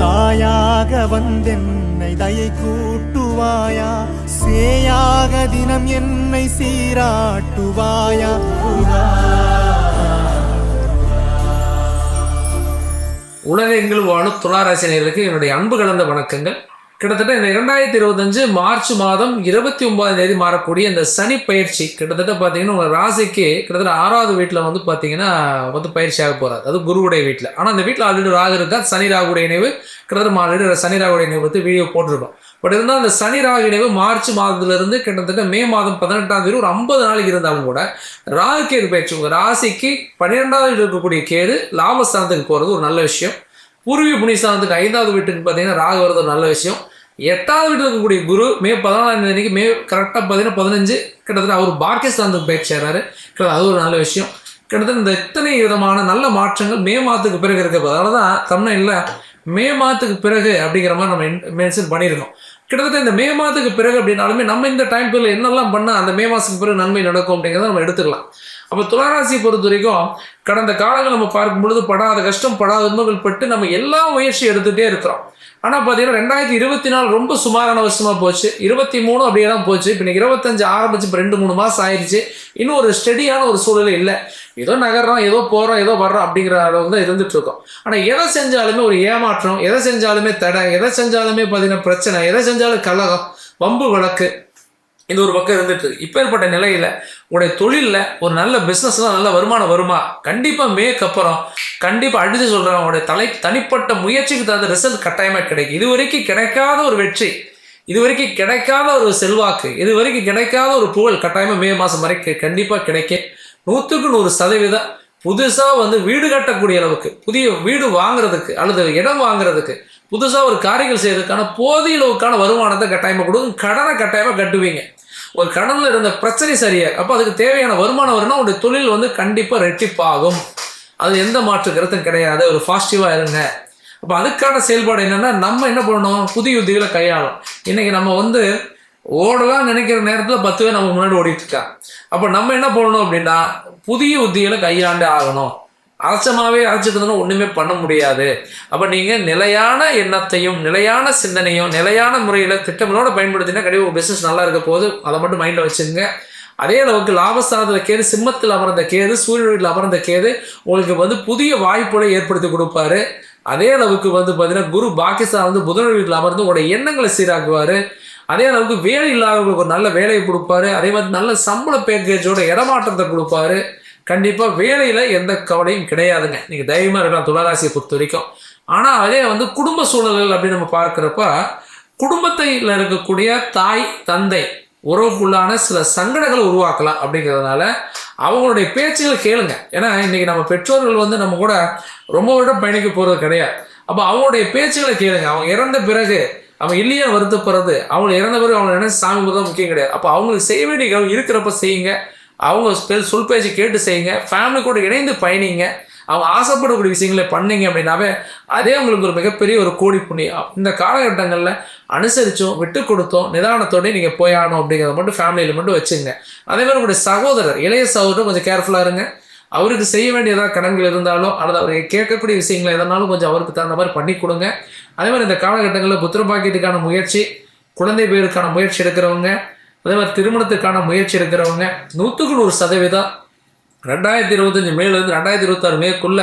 தாயாக வந்தென்னை தயை கூட்டுவாயா? சேயாக தினம் என்னை சீராட்டுவாயா? உலகெங்கில் வாழும் துளாராசினியர்களுக்கு என்னுடைய அன்பு கலந்த வணக்கங்கள். கிட்டத்தட்ட இந்த இரண்டாயிரத்தி இருபத்தஞ்சு மார்ச் மாதம் இருபத்தி ஒன்பதாம் தேதி மாறக்கூடிய இந்த சனி பயிற்சி கிட்டத்தட்ட பார்த்தீங்கன்னா உங்கள் ராசிக்கு கிட்டத்தட்ட ஆறாவது வீட்டில் வந்து பார்த்தீங்கன்னா வந்து பயிற்சி ஆக போகிறார் அது குருவுடைய வீட்டில் ஆனால் அந்த வீட்டில் ஆல்ரெடி ராகு இருக்கா சனி ராகுடைய இணைவு கிட்டத்தட்ட ஆல்ரெடி சனி ராகுடைய இணைவு பற்றி வீடியோ போட்டிருக்கோம். பட் இருந்தால் அந்த சனி ராகு இணைவு மார்ச் மாதத்துலேருந்து கிட்டத்தட்ட மே மாதம் பதினெட்டாம் தேதி ஒரு ஐம்பது நாளைக்கு இருந்தாலும் கூட ராகு கேது பயிற்சி உங்கள் ராசிக்கு பன்னிரெண்டாவது இருக்கக்கூடிய கேது லாபஸ்தானத்துக்கு போகிறது ஒரு நல்ல விஷயம். பூர்வீக புண்ணியஸ்தானத்துக்கு ஐந்தாவது வீட்டுக்கு பார்த்தீங்கன்னா ராகு வருது நல்ல விஷயம். எட்டாவது வீட்டில் இருக்கக்கூடிய குரு மே பதினாலாம் தேதிக்கு மே கரெக்டாக பார்த்தீங்கன்னா பதினஞ்சு. கிட்டத்தட்ட அவர் பாக்கியஸ்தானத்துக்கு பயிற்சி சேர்றாரு. கிட்டத்தட்ட அது ஒரு நல்ல விஷயம். கிட்டத்தட்ட இந்த இத்தனை விதமான நல்ல மாற்றங்கள் மே மாதத்துக்கு பிறகு இருக்க. அதனால தான் தமிழ்நாட்டில் மே மாதத்துக்கு பிறகு அப்படிங்கிற மாதிரி நம்ம மென்ஷன் பண்ணியிருக்கோம். கிட்டத்தட்ட இந்த மே மாதத்துக்கு பிறகு அப்படின்னாலுமே நம்ம இந்த டைம் பீரியட் என்னெல்லாம் பண்ணால் அந்த மே மாதத்துக்கு பிறகு நன்மை நடக்கும் அப்படிங்கிறத நம்ம எடுத்துக்கலாம். அப்போ துளாராசியை பொறுத்த வரைக்கும் கடந்த காலங்கள் நம்ம பார்க்கும் பொழுது படாத கஷ்டம் படாத துன்பங்கள் பட்டு நம்ம எல்லா முயற்சி எடுத்துகிட்டே இருக்கிறோம். ஆனால் பார்த்தீங்கன்னா ரெண்டாயிரத்தி இருபத்தி நாலு ரொம்ப சுமாரான வருஷமாக போச்சு. இருபத்தி மூணு அப்படியே தான் போச்சு. இப்போ இருபத்தஞ்சு ஆரம்பிச்சு இப்போ ரெண்டு மூணு மாதம் ஆயிடுச்சு இன்னும் ஒரு ஸ்டெடியான ஒரு சூழ்நிலை இல்லை. ஏதோ நகர்றோம் ஏதோ போகிறோம் ஏதோ வர்றோம் அப்படிங்கிற அளவுக்கு தான் இருந்துகிட்ருக்கோம் ஆனால் எதை செஞ்சாலுமே ஒரு ஏமாற்றம் எதை செஞ்சாலுமே தடை எதை செஞ்சாலுமே பார்த்தீங்கன்னா பிரச்சனை எதை செஞ்சாலும் கலகம் வம்பு வழக்கு இது ஒரு பக்கம் இருந்துட்டு இப்போ இப்பேற்பட்ட நிலையில் உங்களுடைய தொழிலில் ஒரு நல்ல பிஸ்னஸ்லாம் நல்ல வருமானம் வருமா? கண்டிப்பாக மேக்கு அப்புறம் கண்டிப்பாக அடித்து சொல்கிறேன் உங்களுடைய தலை தனிப்பட்ட முயற்சிக்கு தகுந்த ரிசல்ட் கட்டாயமாக கிடைக்கும். இது வரைக்கும் கிடைக்காத ஒரு வெற்றி இது வரைக்கும் கிடைக்காத ஒரு செல்வாக்கு இது வரைக்கும் கிடைக்காத ஒரு புகழ் கட்டாயமாக மே மாதம் வரைக்கும் கண்டிப்பாக கிடைக்கும் நூற்றுக்கு நூறு சதவீதம் புதுசாக வந்து வீடு கட்டக்கூடிய அளவுக்கு புதிய வீடு வாங்குறதுக்கு அல்லது இடம் வாங்குறதுக்கு புதுசாக ஒரு காரியங்கள் செய்யறதுக்கான போதிய அளவுக்கான வருமானத்தை கட்டாயமாக கொடுக்கும் கடனை கட்டாயமாக கட்டுவீங்க. ஒரு கடனில் இருந்த பிரச்சனை சரியா அப்போ அதுக்கு தேவையான வருமானம் வரும்னா உங்களுடைய தொழில் வந்து கண்டிப்பாக ரெட்டிப்பாகும் அது எந்த மாற்று கருத்தும் கிடையாது ஒரு பாசிட்டிவாக இருங்க. அப்போ அதுக்கான செயல்பாடு என்னென்னா நம்ம என்ன பண்ணணும்? புதிய யுத்திகளை கையாளும் இன்றைக்கி நம்ம வந்து ஓடலாம் நினைக்கிற நேரத்தில் பத்து பேர் நம்ம முன்னாடி ஓடிட்டு அப்போ நம்ம என்ன பண்ணணும் அப்படின்னா புதிய உத்திகளை கையாண்டு ஆகணும். அலட்சமாகவே அழைச்சிட்டு ஒன்றுமே பண்ண முடியாது. அப்போ நீங்கள் நிலையான எண்ணத்தையும் நிலையான சிந்தனையும் நிலையான முறையில் திட்டங்களோடு பயன்படுத்தினா கண்டிப்பாக பிஸ்னஸ் நல்லா இருக்க போது அதை மட்டும் மைண்டில் வச்சுங்க அதே அளவுக்கு லாபஸ்தானத்தில் கேது சிம்மத்தில் அமர்ந்த கேது சூரியனில் அமர்ந்த கேது உங்களுக்கு வந்து புதிய வாய்ப்புகளை ஏற்படுத்தி கொடுப்பாரு. அதே அளவுக்கு வந்து பார்த்தீங்கன்னா குரு பாகிஸ்தான் வந்து புதன் வீட்டில் அமர்ந்து உங்களோட எண்ணங்களை சீராக்குவார். அதே அளவுக்கு வேலை இல்லாதவங்களுக்கு ஒரு நல்ல வேலையை கொடுப்பாரு. அதே மாதிரி நல்ல சம்பள பேக்கேஜோட இடமாற்றத்தை கொடுப்பாரு. கண்டிப்பாக வேலையில் எந்த கவலையும் கிடையாதுங்க. நீங்கள் தைரியமாக இருக்கலாம் துளாராசியை பொறுத்த வரைக்கும் ஆனால் அதே வந்து குடும்ப சூழல்கள் அப்படின்னு நம்ம பார்க்குறப்ப குடும்பத்தில் இருக்கக்கூடிய தாய் தந்தை உறவுக்குள்ளான சில சங்கடங்களை உருவாக்கலாம் அப்படிங்கிறதுனால அவங்களுடைய பேச்சுகளை கேளுங்க. ஏன்னா இன்றைக்கி நம்ம பெற்றோர்கள் வந்து நம்ம கூட ரொம்ப வருடம் பயணிக்க போகிறது கிடையாது. அப்போ அவங்களுடைய பேச்சுகளை கேளுங்க. அவங்க இறந்த பிறகு அவன் இல்லையா வருத்தப்படுறது? அவங்க இறந்த பிறகு அவங்க நினைச்சு சாமி தான் முக்கியம் கிடையாது. அப்போ அவங்களுக்கு செய்ய வேண்டிய இருக்கிறப்ப செய்யுங்க. அவங்க பெ- சொல் பேச்சு கேட்டு செய்யுங்க. ஃபேமிலி கூட இணைந்து பயணிங்க. அவங்க ஆசைப்படக்கூடிய விஷயங்களை பண்ணீங்க அப்படின்னாவே அதே உங்களுக்கு ஒரு மிகப்பெரிய ஒரு கோடி புண்ணியம். இந்த காலகட்டங்களில் அனுசரித்தோம் விட்டு கொடுத்தோம் நிதானத்தோடய நீங்கள் போயாகணும் அப்படிங்கிறத மட்டும் ஃபேமிலியில் மட்டும் வச்சுங்க. அதே மாதிரி உங்களுடைய சகோதரர் இளைய சகோதரர் கொஞ்சம் கேர்ஃபுல்லாக இருங்க. அவருக்கு செய்ய வேண்டிய ஏதாவது கடன்கள் இருந்தாலும் அல்லது அவருக்கு கேட்கக்கூடிய விஷயங்கள் எதனாலும் கொஞ்சம் அவருக்கு தகுந்த மாதிரி பண்ணி கொடுங்க. அதே மாதிரி இந்த காலகட்டங்களில் புத்திர பாக்கியத்துக்கான முயற்சி குழந்தை பேருக்கான முயற்சி எடுக்கிறவங்க அதே மாதிரி திருமணத்துக்கான முயற்சி எடுக்கிறவங்க நூற்றுக்கு நூறு சதவீதம் ரெண்டாயிரத்தி இருபத்தஞ்சி மேலேருந்து ரெண்டாயிரத்தி இருபத்தாறு மேற்குள்ள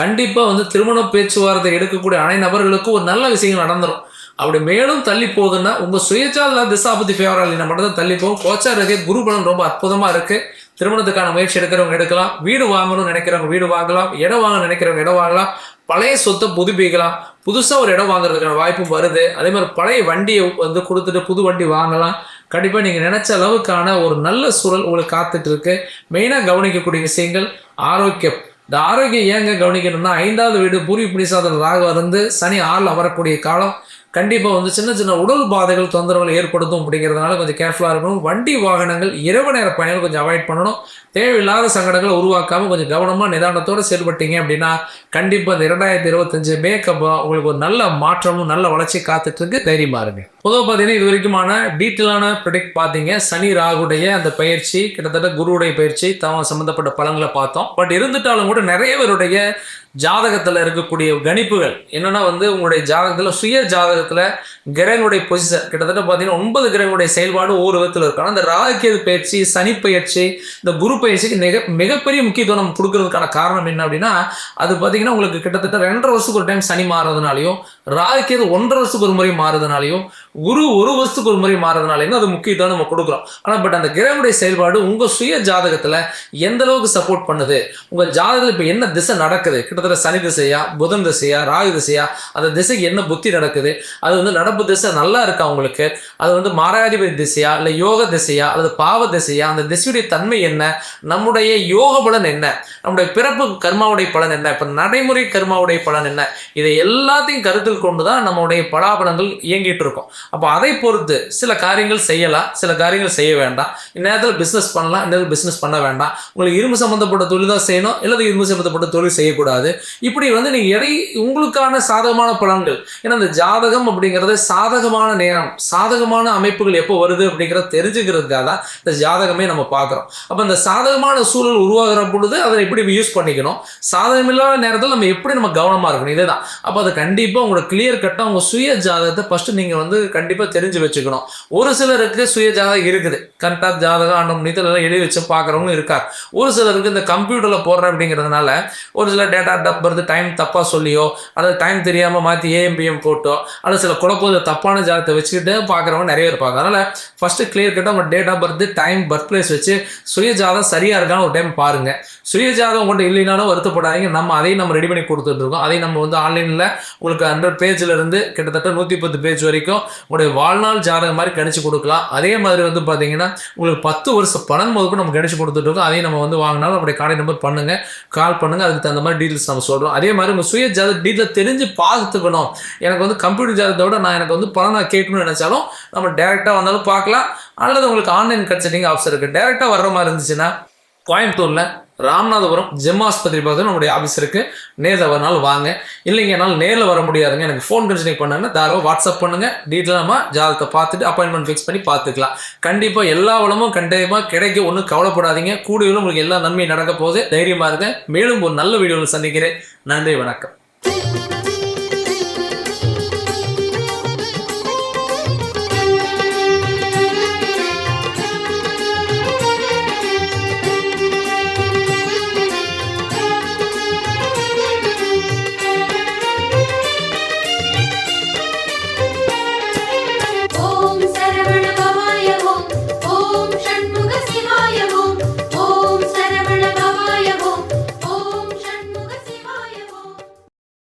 கண்டிப்பாக வந்து திருமண பேச்சுவார்த்தை எடுக்கக்கூடிய அனை நபர்களுக்கும் ஒரு நல்ல விஷயங்கள் நடந்துடும் அப்படி மேலும் தள்ளி போகுதுன்னா உங்கள் சுயச்சால திசாபதி ஃபேவராலினா மட்டும் தான் தள்ளி போகும். கோச்சா இருக்கு குரு பலம் ரொம்ப அற்புதமாக இருக்குது திருமணத்துக்கான முயற்சி எடுக்கிறவங்க எடுக்கலாம். வீடு வாங்கணும்னு நினைக்கிறவங்க வீடு வாங்கலாம். இடம் வாங்க நினைக்கிறவங்க இடம் வாங்கலாம். பழைய சொத்தை புதுப்பிக்கலாம். புதுசாக ஒரு இடம் வாங்குறதுக்கான வாய்ப்பும் வருது. அதே மாதிரி பழைய வண்டியை வந்து கொடுத்துட்டு புது வண்டி வாங்கலாம். கண்டிப்பாக நீங்கள் நினச்ச அளவுக்கான ஒரு நல்ல சூழல் உங்களுக்கு காத்துட்டு இருக்கு மெயினாக கவனிக்கக்கூடிய விஷயங்கள் ஆரோக்கியம். இந்த ஆரோக்கியம் ஏங்க கவனிக்கணும்னா ஐந்தாவது வீடு பூரி புனிசாதன் ராக வந்து சனி ஆறில் வரக்கூடிய காலம். கண்டிப்பாக வந்து சின்ன சின்ன உடல் பாதைகள் தொந்தரவுகள் ஏற்படுத்தும் அப்படிங்கிறதுனால கொஞ்சம் கேர்ஃபுல்லாக இருக்கணும். வண்டி வாகனங்கள் இரவு நேர பயணங்கள் கொஞ்சம் அவாய்ட் பண்ணணும். தேவையில்லாத சங்கடங்களை உருவாக்காமல் கொஞ்சம் கவனமாக நிதானத்தோடு செயல்பட்டீங்க அப்படின்னா கண்டிப்பாக இந்த இரண்டாயிரத்தி இருபத்தஞ்சு மேக்கப்பாக உங்களுக்கு ஒரு நல்ல மாற்றமும் நல்ல வளர்ச்சி காத்துட்டு இருக்கு தைரியமாக இருங்க. பொதுவாக பார்த்தீங்கன்னா இது வரைக்குமான டீட்டெயிலான ப்ரொடக்ட் பார்த்தீங்க. சனி ராகுடைய அந்த பயிற்சி கிட்டத்தட்ட குருவுடைய பயிற்சி தவம் சம்மந்தப்பட்ட பலங்களை பார்த்தோம். பட் இருந்துட்டாலும் கூட நிறைய பேருடைய ஜாதகத்தில் இருக்கக்கூடிய கணிப்புகள். என்னன்னா வந்து உங்களுடைய ஜாதகத்தில் சுய ஜாதகத்தில் கிரகங்களுடைய பொசிஷன் கிட்டத்தட்ட பார்த்தீங்கன்னா ஒன்பது கிரகங்களுடைய செயல்பாடு ஒவ்வொரு விதத்தில் இருக்கும். ஆனால் இந்த பயிற்சி சனி பயிற்சி இந்த குரு பயிற்சிக்கு மிக மிகப்பெரிய முக்கியத்துவம் நம்ம கொடுக்கறதுக்கான காரணம் என்ன அப்படின்னா அது பார்த்தீங்கன்னா உங்களுக்கு கிட்டத்தட்ட ரெண்டரை வருஷத்துக்கு ஒரு டைம் சனி மாறுறதுனாலையும் ராகுகேது ஒன்றரை வருஷத்துக்கு ஒரு முறை மாறுறதுனாலையும் குரு ஒரு வருஷத்துக்கு ஒரு முறை மாறுறதுனாலையும் அது முக்கியத்துவம் நம்ம கொடுக்குறோம். ஆனால் பட் அந்த கிரகங்களுடைய செயல்பாடு உங்கள் சுய ஜாதகத்தில் எந்த அளவுக்கு சப்போர்ட் பண்ணுது? உங்கள் ஜாதகத்தில் இப்போ என்ன திசை நடக்குது? கிட்டத்தட்ட சனி திசையா புதன் திசையா ராகு திசையா அந்த திசைக்கு என்ன புத்தி நடக்குது? அது வந்து நடப்பு திசை நல்லா இருக்கா உங்களுக்கு? அது வந்து மாராதிபதி திசையா இல்லை யோக திசையா அல்லது பாவ திசையா அந்த திசையுடைய தன்மை என்ன? நம்முடைய யோக பலன் என்ன? நம்முடைய பிறப்பு கர்மாவுடைய பலன் என்ன? இப்போ நடைமுறை கர்மாவுடைய பலன் என்ன? இதை எல்லாத்தையும் கருத்தில் கொண்டு தான் நம்முடைய பலாபலங்கள் இயங்கிட்டு இருக்கோம். அப்போ அதை பொறுத்து சில காரியங்கள் செய்யலாம் சில காரியங்கள் செய்ய வேண்டாம். இந்நேரத்தில் பிஸ்னஸ் பண்ணலாம் இந்நேரத்தில் பிஸ்னஸ் பண்ண வேண்டாம். உங்களுக்கு இரும்பு சம்மந்தப்பட்ட தொழில் தான் செய்யணும் இல்லை இரும்பு சம்மந்தப்பட்ட தொழில் செய்யக்கூடாது. இப்படி வந்து நீங்கள் எடை உங்களுக்கான சாதகமான பலன்கள்? ஏன்னா இந்த ஜாதகம் அப்படிங்கிறது சாதகமான நேரம் சாதகமான அமைப்புகள் எப்போ வருது அப்படிங்கிறத தெரிஞ்சுக்கிறதுக்காக தான் இந்த ஜாதகமே நம்ம பார்க்குறோம். அப்போ இந்த சாதகமான சூழல் உருவாகிற பொழுது அதை எப்படி யூஸ் பண்ணிக்கணும்? சாதகமில்லாத நேரத்தில் நம்ம எப்படி நம்ம கவனமாக இருக்கணும்? இதே தான் அப்போ அதை கண்டிப்பாக உங்களோட கிளியர் கட்டாக உங்கள் சுய ஜாதகத்தை ஃபஸ்ட்டு நீங்கள் வந்து கண்டிப்பாக தெரிஞ்சு வச்சுக்கணும். ஒரு சிலருக்கு சுய ஜாதகம் இருக்குது. கரெக்டாக ஜாதகம் ஆண்டும் நீத்தில் எழுதி வச்சு பார்க்குறவங்களும் இருக்கார் ஒரு சிலருக்கு இந்த கம்ப்யூட்டரில் போடுறேன் அப்படிங்கிறதுனால ஒரு சில டேட்டா டப்பறது டைம் தப்பாக சொல்லியோ அல்லது டைம் தெரியாமல் மாற்றி ஏஎம்பிஎம் போட்டோ அல்லது சில குழப்பம் தப்பான ஜாதகத்தை வச்சுக்கிட்டு பார்க்குறவங்க நிறைய இருப்பாங்க. அதனால் ஃபஸ்ட்டு கிளியர் கட்டாக உங்கள் date of birth time birth place வச்சு சுயஜாதம் சரியாக இருக்கான்னு ஒரு டைம் பாருங்கள் சுயஜாதம் உங்கள்கிட்ட கொண்டு இல்லைனாலும் வருத்தப்படாதீங்க. நம்ம அதையும் நம்ம ரெடி பண்ணி கொடுத்துட்ருக்கோம் அதையும் நம்ம வந்து ஆன்லைனில் உங்களுக்கு ஹண்ட்ரட் பேஜில் இருந்து கிட்டத்தட்ட நூற்றி பத்து பேஜ் வரைக்கும் உங்களுடைய வாழ்நாள் ஜாதகம் மாதிரி கணிச்சு கொடுக்கலாம். அதே மாதிரி வந்து பார்த்தீங்கன்னா உங்களுக்கு பத்து வருஷம் பணம் முதற்கும் நம்ம கணிச்சு கொடுத்துட்ருக்கோம் அதையும் நம்ம வந்து வாங்கினாலும் நம்முடைய கார்டை நம்பர் பண்ணுங்கள் கால் பண்ணுங்கள் அதுக்கு தகுந்த மாதிரி டீட்டெயில்ஸ் நம்ம சொல்கிறோம் அதே மாதிரி உங்கள் சுய ஜாதக டீட்டெயில் தெரிஞ்சு பார்த்துக்கணும் எனக்கு வந்து கம்ப்யூட்டர் ஜாதகத்தை நான் எனக்கு வந்து பணம் நான் கேட்கணும்னு நினச்சாலும் நம்ம டேரெக்டாக வந்தாலும் பார்க்கலாம். அல்லது உங்களுக்கு ஆன்லைன் கன்சல்டிங் ஆப்ஷன் இருக்குது டேரெக்டாக வர்ற மாதிரி இருந்துச்சுன்னா கோயம்புத்தூரில் ராமநாதபுரம் ஜெம் ஆஸ்பத்திரி பக்கத்தில் நம்முடைய ஆஃபீஸ் இருக்குது நேரில் வரனாலும் வாங்க. இல்லைங்க என்னால் நேரில் வர முடியாதுங்க. எனக்கு ஃபோன் கன்சல்டிங் பண்ணாங்கன்னா தாராளம் வாட்ஸ்அப் பண்ணுங்கள் டீட்டெயிலாக ஜாதகத்தை பார்த்துட்டு அப்பாயின்மெண்ட் ஃபிக்ஸ் பண்ணி பார்த்துக்கலாம். கண்டிப்பாக எல்லா வளமும் கண்டிப்பாக கிடைக்க ஒன்றும் கவலைப்படாதீங்க. கூடிய உங்களுக்கு எல்லா நன்மையும் நடக்க போகுது. தைரியமாக இருங்க. மேலும் ஒரு நல்ல வீடியோவில் சந்திக்கிறேன். நன்றி வணக்கம்.